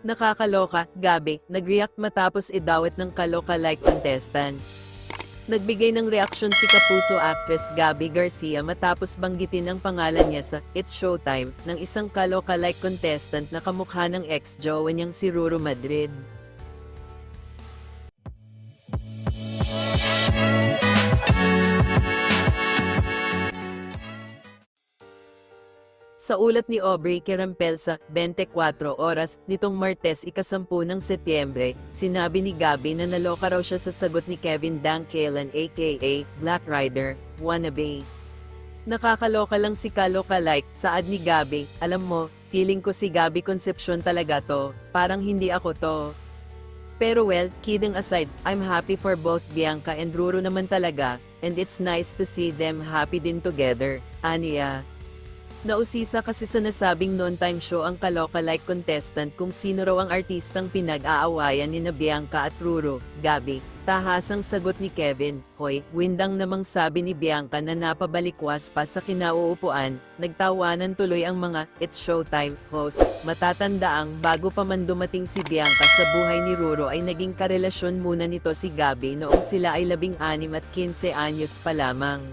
Nakakaloka, Gabi, nag-react matapos idawat ng kaloka-like contestant. Nagbigay ng reaksyon si Kapuso actress Gabi Garcia matapos banggitin ang pangalan niya sa It's Showtime ng isang kaloka-like contestant na kamukha ng ex-jowa niyang si Ruro Madrid. Sa ulat ni Aubrey Kerampel sa 24 oras nitong Martes ikasampu ng Setyembre, sinabi ni Gabi na naloka raw siya sa sagot ni Kevin Dangkelan aka Black Rider, wannabe. Nakakaloka lang si Kaloka like, saad ni Gabi, alam mo, feeling ko si Gabi Concepcion talaga to, parang hindi ako to. Pero well, kidding aside, I'm happy for both Bianca and Ruro naman talaga, and it's nice to see them happy din together, Aniya. Nausisa kasi sa nasabing noon-time show ang kaloka-like contestant kung sino raw ang artistang pinag-aawayan ni na Bianca at Ruro, Gabi. Tahasang sagot ni Kevin, Hoy, windang namang sabi ni Bianca na napabalikwas pa sa kinauupuan, nagtawanan tuloy ang mga It's Showtime host. Matatandaang bago pa man dumating si Bianca sa buhay ni Ruro ay naging karelasyon muna nito si Gabi noong sila ay labing anim at 15 anyos pa lamang.